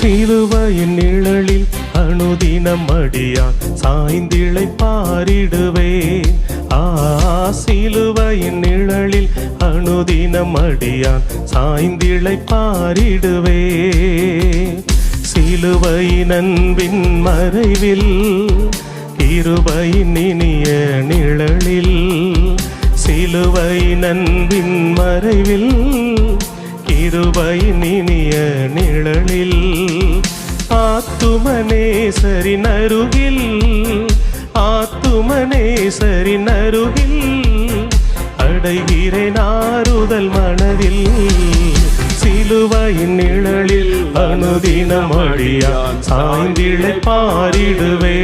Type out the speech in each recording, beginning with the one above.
சிலுவையின் நிழலில் அணுதினம் அடியான் சாய்ந்திழை பாரிடுவே. ஆ சிலுவையின் நிழலில் அணுதினம் அடியான் சாய்ந்திழை பாரிடுவே. சிலுவையின் அன்பின் மறைவில் இருபையின் இனிய நிழலில். சிலுவையின் அன்பின் மறைவில் இருபையின் இனிய நிழலில். ஆத்துமனேசரின் அருகில் ஆத்துமனேசரின் அருகில் அடைகிறேன் ஆறுதல் மனதில். சிலுவையின் நிழலில் அனுதினம் அடியான் சாய்ந்திழை பாரிடுவே.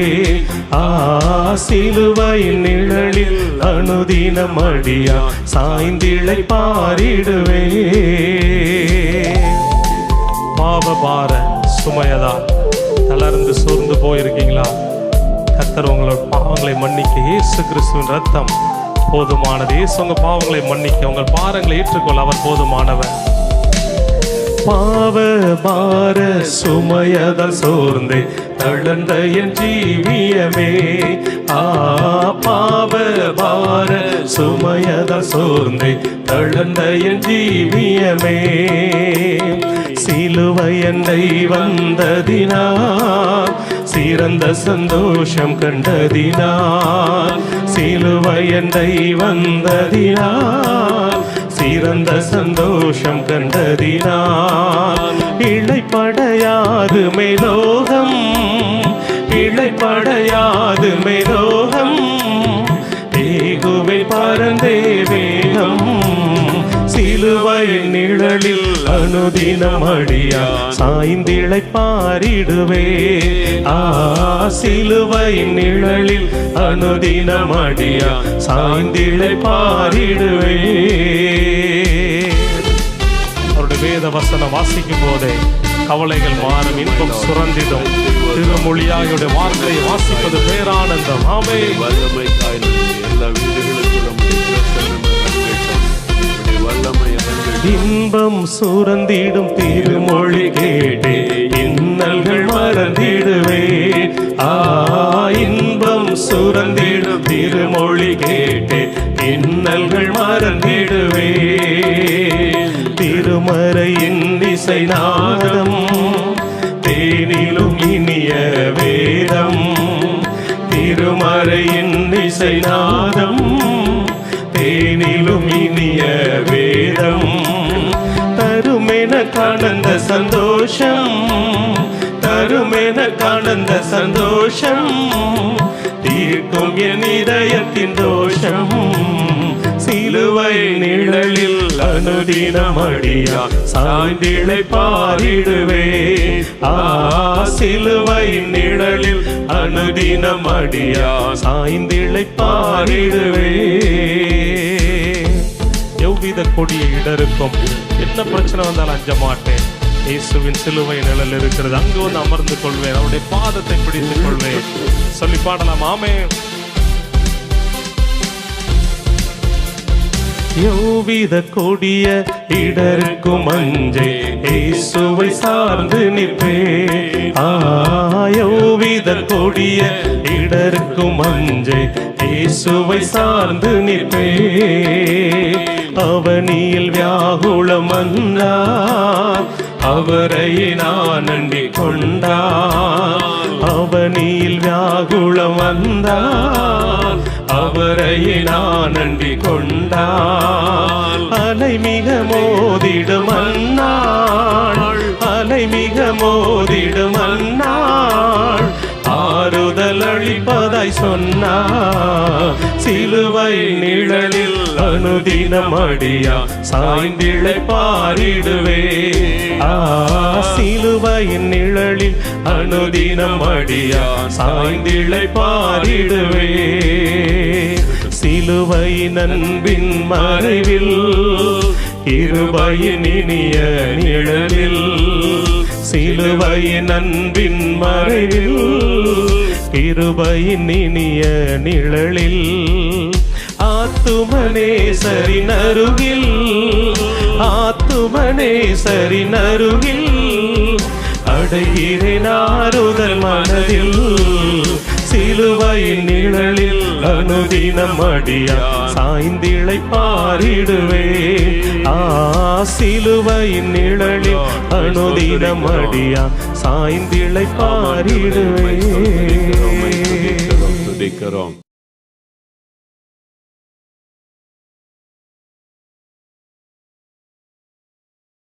ஆ சிலுவையின் நிழலில் அனுதினம் அடியான் சாய்ந்திழை பாரிடுவே. பாவபார சுமையதான். தளர்ந்து சோர்ந்து போயிருக்கீங்களா? கத்தர் உங்களோட பாவங்களை மன்னிக்க இயேசு கிறிஸ்துவின் ரத்தம் போதுமானது. இயேசு உங்கள் பாவங்களை மன்னிக்க உங்கள் பாரங்களை ஏற்றுக்கொள்ள அவர் போதுமானவர். பாவ பார சுமையதல் சோர்ந்து தளர்ந்த என் ஜீவியமே. ஆ பார சுமையத சோர்ந்து தளர்ந்த என் ஜீவியமே. சிலுவையண்டை வந்ததினால் சிறந்த சந்தோஷம் கண்டதினால் சிலுவையண்டை வந்ததினால் சிறந்த சந்தோஷம் கண்டதினால் இழைப்படையாது மேலோகம் இழைப்படையாது மேலோகம். மறந்தே வேகம். சிலுவை நிழலில் அனுதினம் அடியா. சாய்ந்திழை பாரிடுவே. ஆ சிலுவை நிழலில் அனுதினம் அடியா. சாய்ந்திழை பாரிடுவே. அவருடைய வேத வசனம் வாசிக்கும் போதே கவலைகள் மாறும் இன்பம் சுரந்திடும். திருமொழியாகிய வார்த்தையை வாசிப்பது பேரானந்தம். ஆமே வல்லமைக்காய் இன்பம் சுரந்திடும் திருமொழி கேட்டே இன்னல்கள் மறந்திடுவே. ஆ இன்பம் சுரந்திடும் திருமொழி கேட்டே இன்னல்கள் மறந்திடுவே. திருமறையின் இசை நாதம் தேனிலும் இனிய வேதம். திருமறையின் இசை நாதம் தேனிலும் இனிய வேதம். காணந்த சந்தோஷம். தருமென காணந்த சந்தோஷம். தீர்க்கும் என் இதயத்தின் தோஷம். சிலுவை நிழலில் அனுதினம் அடியா சாய்ந்திழை பாரிடுவே. ஆ சிலுவை நிழலில் அனுதினம் அடியா சாய்ந்திழை பாரிடுவே. எவ்வித கொடிய இடருக்கும் என்ன பிரச்சனை வந்தாலும் அஞ்ச மாட்டேன். இயேசுவின் சிலுவை நிழல் இருக்கிறது. அங்கு வந்து அமர்ந்து கொள்வேன். அவருடைய பாதத்தை பிடித்துக் கொள்வேன். சொல்லி பாடலாம். ஆமே யோவித கொடிய இடருக்கும் அஞ்சே இயேசுவை சார்ந்து நிற்பே ஆயோவித கொடிய இடருக்கும் மஞ்சை இயேசுவை சார்ந்து நிற்பே அவனியில் வியாகுளம் வந்தார் அவரை நான் அண்டிக் கொண்டார் அவனியில் வியாகுளம் வந்தார் அவரை நான் அண்டிக் கொண்டார் அலை மிக மோதிடும் அந்நாள் அலை மிக மோதிடும் அந்நாள் ஆறுதல் சொன்னா சிலுவை நிழலில் அனுதினம் அடியா சாய்ந்திழை பாரிடுவே ஆ சிலுவையின் நிழலில் அனுதினம் அடியா சாய்ந்திழை பாரிடுவே சிலுவை நண்பின் மறைவில் இருபையின் இனிய நிழலில் சிலுவை நண்பின் மறைவில் இருபையின் இனிய நிழலில் ஆத்துமனேசரின் அருகில் ஆத்துமனேசரின் அருகில் அடைகிறேன் ஆறுதல் மனதில் சிலுவையின் நிழலில் அனுதினம் அடியா சாய்ந்திழை பாரிடுவே. ஆ சிலுவையின் நிழலில் அனுதினம் அடியா சாய்ந்திழை பாரிடுவே. Shalom.